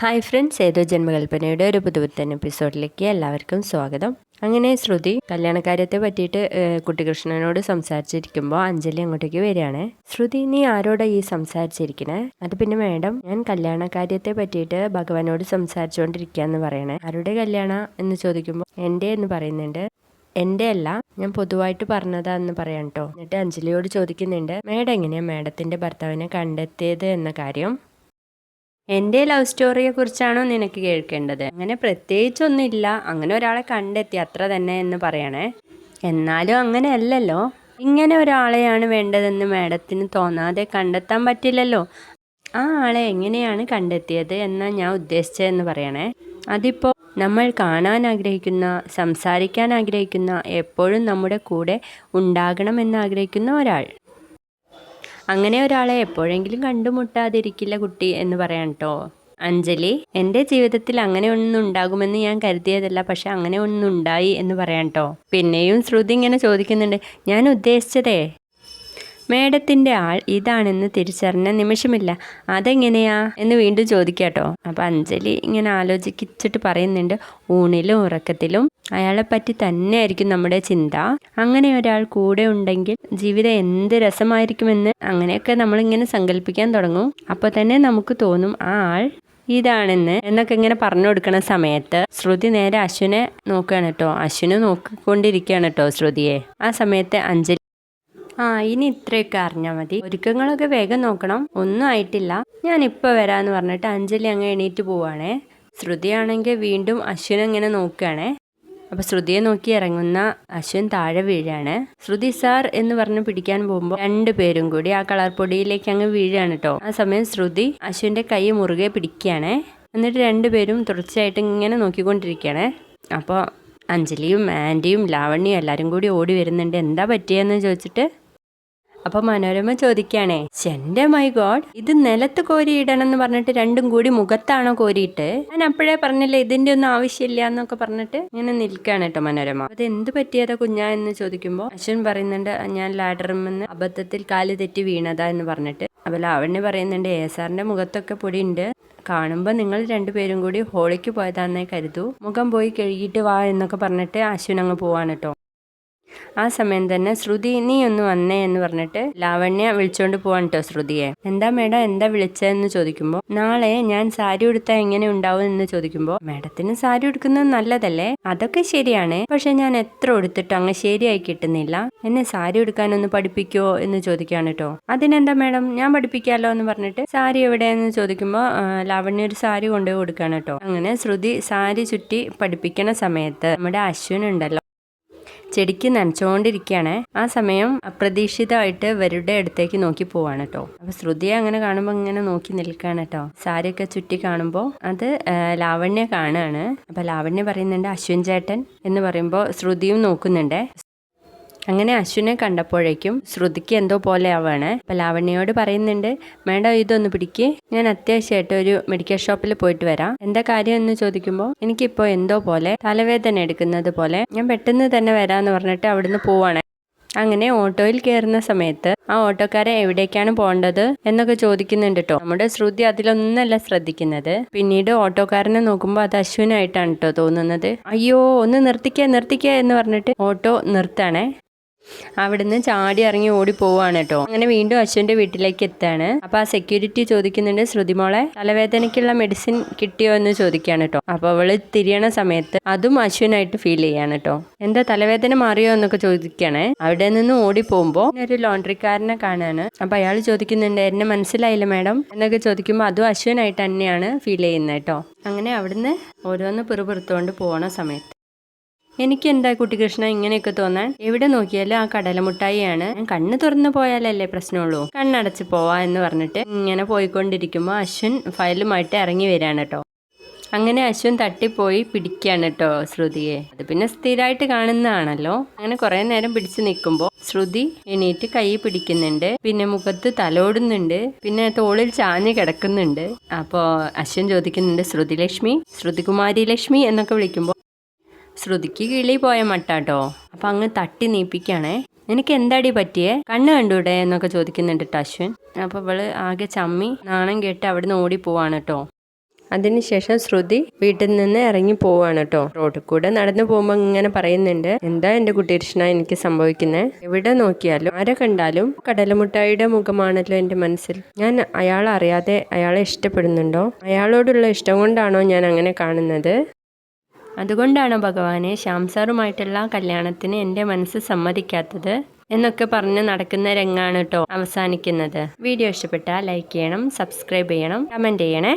Hi friends ഏതോ ജന്മകൽപ്പനയുടെ ഒരു പുതുപുത്തൻ എപ്പിസോഡിലേക്ക് എല്ലാവർക്കും സ്വാഗതം. അങ്ങനെ ശ്രുതി കല്യാണക്കാര്യത്തെ പറ്റിയിട്ട് കുട്ടികൃഷ്ണനോട് സംസാരിച്ചിരിക്കുമ്പോൾ അഞ്ജലി അങ്ങോട്ടേക്ക് വരികയാണ്. ശ്രുതി നീ ആരോടാ ഈ സംസാരിച്ചിരിക്കണേ? അത് പിന്നെ മേഡം ഞാൻ കല്യാണക്കാര്യത്തെ പറ്റിയിട്ട് ഭഗവാനോട് സംസാരിച്ചുകൊണ്ടിരിക്കുകയെന്ന് പറയണേ. ആരുടെ കല്യാണ എന്ന് ചോദിക്കുമ്പോൾ എന്റെ എന്ന് പറയുന്നുണ്ട്. എന്റെ അല്ല ഞാൻ പൊതുവായിട്ട് പറഞ്ഞതാന്ന് പറയാം കേട്ടോ എന്നിട്ട് അഞ്ജലിയോട് ചോദിക്കുന്നുണ്ട് മേഡം എങ്ങനെയാണ് മേഡത്തിന്റെ ഭർത്താവിനെ കണ്ടെത്തിയത് എന്ന കാര്യം? എന്റെ ലവ് സ്റ്റോറിയെ കുറിച്ചാണോ നിനക്ക് കേൾക്കേണ്ടത്? അങ്ങനെ പ്രത്യേകിച്ചൊന്നുമില്ല. അങ്ങനെ ഒരാളെ കണ്ടെത്തി അത്ര തന്നെ എന്ന് പറയണേ. എന്നാലും അങ്ങനെ അല്ലല്ലോ ഇങ്ങനെ ഒരാളെയാണ് വേണ്ടതെന്ന് മാഡത്തിന് തോന്നാതെ കണ്ടെത്താൻ പറ്റില്ലല്ലോ. ആ ആളെ എങ്ങനെയാണ് കണ്ടെത്തിയത് എന്നാ ഞാൻ ഉദ്ദേശിച്ചതെന്ന് പറയണേ. അതിപ്പോൾ നമ്മൾ കാണാൻ ആഗ്രഹിക്കുന്ന സംസാരിക്കാൻ ആഗ്രഹിക്കുന്ന എപ്പോഴും നമ്മുടെ കൂടെ ഉണ്ടാകണമെന്ന് ആഗ്രഹിക്കുന്ന ഒരാൾ. അങ്ങനെ ഒരാളെ എപ്പോഴെങ്കിലും കണ്ടുമുട്ടാതിരിക്കില്ല കുട്ടി എന്ന് പറയാം കേട്ടോ അഞ്ജലി എന്റെ ജീവിതത്തിൽ അങ്ങനെ ഒന്നും ഉണ്ടാകുമെന്ന് ഞാൻ കരുതിയതല്ല പക്ഷെ അങ്ങനെ ഒന്നും ഉണ്ടായി എന്ന് പറയാം കേട്ടോ പിന്നെയും ശ്രുതി ഇങ്ങനെ ചോദിക്കുന്നുണ്ട് ഞാൻ ഉദ്ദേശിച്ചതേ? മേഡത്തിന്റെ ആൾ ഇതാണെന്ന് തിരിച്ചറിഞ്ഞ നിമിഷമില്ല. അതെങ്ങനെയാ? എന്ന് വീണ്ടും ചോദിക്കാട്ടോ അപ്പം അഞ്ജലി ഇങ്ങനെ ആലോചിച്ചിട്ട് പറയുന്നുണ്ട് ഊണിലും ഉറക്കത്തിലും അയാളെ പറ്റി തന്നെയായിരിക്കും നമ്മുടെ ചിന്ത. അങ്ങനെ ഒരാൾ കൂടെ ഉണ്ടെങ്കിൽ ജീവിതം എന്ത് രസമായിരിക്കുമെന്ന് അങ്ങനെയൊക്കെ നമ്മളിങ്ങനെ സങ്കല്പിക്കാൻ തുടങ്ങും. അപ്പോൾ തന്നെ നമുക്ക് തോന്നും ആ ആൾ ഇതാണെന്ന് എന്നൊക്കെ ഇങ്ങനെ പറഞ്ഞു കൊടുക്കുന്ന സമയത്ത് ശ്രുതി നേരെ അശ്വിനെ നോക്കുകയാണ് കേട്ടോ. അശ്വിനെ നോക്കിക്കൊണ്ടിരിക്കുകയാണ് കേട്ടോ ശ്രുതിയെ. ആ സമയത്ത് അഞ്ജലി ആ ഇനി ഇത്രയൊക്കെ അറിഞ്ഞാൽ മതി. ഒരുക്കങ്ങളൊക്കെ വേഗം നോക്കണം. ഒന്നും ആയിട്ടില്ല. ഞാൻ ഇപ്പോൾ വരാമെന്ന് പറഞ്ഞിട്ട് അഞ്ജലി അങ്ങ് എണീറ്റ് പോവാണേ. ശ്രുതിയാണെങ്കിൽ വീണ്ടും അശ്വിനെ ഇങ്ങനെ നോക്കുകയാണേ. അപ്പോൾ ശ്രുതിയെ നോക്കി ഇറങ്ങുന്ന അശ്വിൻ താഴെ വീഴാണ്. ശ്രുതി സാർ എന്ന് പറഞ്ഞ് പിടിക്കാൻ പോകുമ്പോൾ രണ്ടു പേരും കൂടി ആ കളർ പൊടിയിലേക്ക് അങ്ങ് വീഴാണ് കേട്ടോ ആ സമയം ശ്രുതി അശ്വിന്റെ കൈ മുറുകെ പിടിക്കുകയാണ്. എന്നിട്ട് രണ്ടുപേരും തുടർച്ചയായിട്ട് ഇങ്ങനെ നോക്കിക്കൊണ്ടിരിക്കുകയാണ്. അപ്പോൾ അഞ്ജലിയും ആന്റിയും ലാവണ്യയും എല്ലാവരും കൂടി ഓടി വരുന്നുണ്ട്. എന്താ പറ്റിയെന്ന് ചോദിച്ചിട്ട് അപ്പൊ മനോരമ ചോദിക്കാണേ എന്റെ മൈ ഗോഡ് ഇത് നിലത്ത് കോരിയിടണം എന്ന് പറഞ്ഞിട്ട് രണ്ടും കൂടി മുഖത്താണോ കോരിയിട്ട്? ഞാൻ അപ്പോഴേ പറഞ്ഞില്ലേ ഇതിന്റെ ഒന്നും ആവശ്യമില്ല എന്നൊക്കെ പറഞ്ഞിട്ട് ഇങ്ങനെ നിൽക്കുകയാണ് കേട്ടോ മനോരമ. അത് എന്ത് പറ്റിയതാ കുഞ്ഞാ എന്ന് ചോദിക്കുമ്പോൾ അശ്വൻ പറയുന്നുണ്ട് ഞാൻ ലാഡറുമെന്ന് അബദ്ധത്തിൽ കാൽ തെറ്റി വീണതാ എന്ന് പറഞ്ഞിട്ട്. അപ്പോൾ ലാവണ്യ പറയുന്നുണ്ട് എ സാറിന്റെ മുഖത്തൊക്കെ ഉണ്ട് കാണുമ്പോൾ നിങ്ങൾ രണ്ടുപേരും കൂടി ഹോളിക്ക് പോയതാന്നേ കരുതൂ. മുഖം പോയി കഴുകിയിട്ട് വാ എന്നൊക്കെ പറഞ്ഞിട്ട് അശ്വിൻ അങ്ങ് പോവാണ് കേട്ടോ. ആ സമയം തന്നെ ശ്രുതി നീ ഒന്ന് വന്നേ എന്ന് പറഞ്ഞിട്ട് ലാവണ്യ വിളിച്ചോണ്ട് പോവാൻ കേട്ടോ ശ്രുതിയെ. എന്താ മേഡം എന്താ വിളിച്ചതെന്ന് ചോദിക്കുമ്പോൾ നാളെ ഞാൻ സാരി ഉടുത്താൽ എങ്ങനെ ഉണ്ടാവും എന്ന് ചോദിക്കുമ്പോൾ മേഡത്തിന് സാരി ഉടുക്കുന്നത് നല്ലതല്ലേ? അതൊക്കെ ശരിയാണ്. പക്ഷെ ഞാൻ എത്ര ഉടുത്തിട്ടും അങ്ങ് ശരിയായി കിട്ടുന്നില്ല. എന്നെ സാരി ഉടുക്കാനൊന്ന് പഠിപ്പിക്കോ എന്ന് ചോദിക്കുകയാണ് കേട്ടോ അതിനെന്താ മേഡം? ഞാൻ പഠിപ്പിക്കാമല്ലോ എന്ന് പറഞ്ഞിട്ട് സാരി എവിടെയെന്ന് ചോദിക്കുമ്പോൾ ലാവണ്യ ഒരു സാരി കൊണ്ടുപോയി കൊടുക്കുകയാണ് കേട്ടോ അങ്ങനെ ശ്രുതി സാരി ചുറ്റി പഠിപ്പിക്കണ സമയത്ത് നമ്മുടെ അശ്വിൻ ഉണ്ടല്ലോ. ചെടിക്ക് നനച്ചുകൊണ്ടിരിക്കുകയാണ് ആ സമയം അപ്രതീക്ഷിതമായിട്ട് ഇവരുടെ അടുത്തേക്ക് നോക്കി പോവാണ് കേട്ടോ. അപ്പൊ ശ്രുതിയെ അങ്ങനെ കാണുമ്പോൾ ഇങ്ങനെ നോക്കി നിൽക്കുകയാണ് കേട്ടോ. സാരിയൊക്കെ ചുറ്റി കാണുമ്പോൾ അത് ലാവണ്യ കാണുകയാണ് അപ്പൊ ലാവണ്യ പറയുന്നുണ്ട് അശ്വിൻ ചേട്ടൻ എന്ന് പറയുമ്പോൾ ശ്രുതിയും നോക്കുന്നുണ്ട്. അങ്ങനെ അശ്വിനെ കണ്ടപ്പോഴേക്കും ശ്രുതിക്ക് എന്തോ പോലെ ആവാണ്. അപ്പൊ ലാവണ്യയോട് പറയുന്നുണ്ട് മേഡം ഇതൊന്ന് പിടിക്ക്. ഞാൻ അത്യാവശ്യമായിട്ട് ഒരു മെഡിക്കൽ ഷോപ്പിൽ പോയിട്ട് വരാം. എന്താ കാര്യം എന്ന് ചോദിക്കുമ്പോൾ എനിക്കിപ്പോൾ എന്തോ പോലെ തലവേദന എടുക്കുന്നത് പോലെ ഞാൻ പെട്ടെന്ന് തന്നെ വരാമെന്ന് പറഞ്ഞിട്ട് അവിടുന്ന് പോവാണ്. അങ്ങനെ ഓട്ടോയിൽ കയറുന്ന സമയത്ത് ആ ഓട്ടോക്കാരെ എവിടേക്കാണ് പോകേണ്ടത് എന്നൊക്കെ ചോദിക്കുന്നുണ്ട് കേട്ടോ നമ്മുടെ ശ്രുതി അതിലൊന്നല്ല ശ്രദ്ധിക്കുന്നത്. പിന്നീട് ഓട്ടോക്കാരനെ നോക്കുമ്പോൾ അത് അശ്വിനായിട്ടാണ് കേട്ടോ തോന്നുന്നത്. അയ്യോ ഒന്ന് നിർത്തിക്കേ നിർത്തിക്കേ എന്ന് പറഞ്ഞിട്ട് ഓട്ടോ നിർത്താണേ. അവിടുന്ന് ചാടി ഇറങ്ങി ഓടി പോവാണ് കേട്ടോ. അങ്ങനെ വീണ്ടും അശ്വന്റെ വീട്ടിലേക്ക് എത്താണ്. അപ്പൊ ആ സെക്യൂരിറ്റി ചോദിക്കുന്നുണ്ട് ശ്രുതിമോളെ തലവേദനയ്ക്കുള്ള മെഡിസിൻ കിട്ടിയോ എന്ന് ചോദിക്കുകയാണ് കേട്ടോ. അപ്പൊ അവൾ തിരിയണ സമയത്ത് അതും അശ്വനായിട്ട് ഫീൽ ചെയ്യാണ് കേട്ടോ. എന്താ തലവേദന മാറിയോ എന്നൊക്കെ ചോദിക്കണേ. അവിടെ നിന്ന് ഓടി പോകുമ്പോ ഒരു ലോണ്ടറിക്കാരനെ കാണാണ്. അപ്പൊ അയാൾ ചോദിക്കുന്നുണ്ട് എന്നെ മനസ്സിലായില്ല മാഡം? എന്നൊക്കെ ചോദിക്കുമ്പോൾ അതും അശ്വനായിട്ട് തന്നെയാണ് ഫീൽ ചെയ്യുന്നത് കേട്ടോ. അങ്ങനെ അവിടുന്ന് ഓരോന്ന് പിറുപിറുത്തുകൊണ്ട് പോണ സമയത്ത് എനിക്ക് എന്താ കുട്ടികൃഷ്ണ ഇങ്ങനെയൊക്കെ തോന്നാൻ? എവിടെ നോക്കിയാലും ആ കടലമുട്ടായിയാണ്. കണ്ണ് തുറന്നു പോയാലല്ലേ പ്രശ്നമുള്ളൂ. കണ്ണടച്ച് പോവാ എന്ന് പറഞ്ഞിട്ട് ഇങ്ങനെ പോയിക്കൊണ്ടിരിക്കുമ്പോൾ അശ്വിൻ ഫയലുമായിട്ട് ഇറങ്ങി വരികയാണ് കേട്ടോ. അങ്ങനെ അശ്വിൻ തട്ടിപ്പോയി പിടിക്കുകയാണ് കേട്ടോ ശ്രുതിയെ. അത് പിന്നെ സ്ഥിരമായിട്ട് കാണുന്നതാണല്ലോ. അങ്ങനെ കുറേ നേരം പിടിച്ചു നിൽക്കുമ്പോൾ ശ്രുതി എണീറ്റ് കൈ പിടിക്കുന്നുണ്ട്. പിന്നെ മുഖത്ത് തലോടുന്നുണ്ട്. പിന്നെ തോളിൽ ചാഞ്ഞ് കിടക്കുന്നുണ്ട്. അപ്പോൾ അശ്വിൻ ചോദിക്കുന്നുണ്ട് ശ്രുതി ലക്ഷ്മി ശ്രുതികുമാരി ലക്ഷ്മി എന്നൊക്കെ വിളിക്കുമ്പോൾ ശ്രുതിക്ക് കിളി പോയ മട്ടാട്ടോ. അപ്പൊ അങ്ങ് തട്ടി നീപ്പിക്കാണേ. നിനക്ക് എന്താടി പറ്റിയേ? കണ്ണ് കണ്ടൂടെ എന്നൊക്കെ ചോദിക്കുന്നുണ്ട് കേട്ടോ അശ്വിൻ അപ്പൊ അവൾ ആകെ ചമ്മി നാണം കേട്ട് അവിടുന്ന് ഓടി പോവാണ് കേട്ടോ അതിനുശേഷം ശ്രുതി വീട്ടിൽ നിന്ന് ഇറങ്ങി പോവാണ് കേട്ടോ റോഡിൽ കൂടെ നടന്നു പോകുമ്പോൾ ഇങ്ങനെ പറയുന്നുണ്ട് എന്താ എന്റെ കുട്ടീർഷ്ണ എനിക്ക് സംഭവിക്കുന്നത് എവിടെ നോക്കിയാലും ആരെ കണ്ടാലും കടലമുട്ടായിയുടെ മുഖമാണല്ലോ എന്റെ മനസ്സിൽ. ഞാൻ അയാളെ അറിയാതെ അയാളെ ഇഷ്ടപ്പെടുന്നുണ്ടോ? അയാളോടുള്ള ഇഷ്ടം കൊണ്ടാണോ ഞാൻ അങ്ങനെ കാണുന്നത്? അതുകൊണ്ടാണ് ഭഗവാനെ ശ്യാം സാറുമായിട്ടുള്ള കല്യാണത്തിന് എന്റെ മനസ്സ് സമ്മതിക്കാത്തത് എന്നൊക്കെ പറഞ്ഞ് നടക്കുന്ന രംഗാണ് കേട്ടോ അവസാനിക്കുന്നത്. വീഡിയോ ഇഷ്ടപ്പെട്ടാൽ ലൈക്ക് ചെയ്യണം സബ്സ്ക്രൈബ് ചെയ്യണം കമന്റ് ചെയ്യണേ.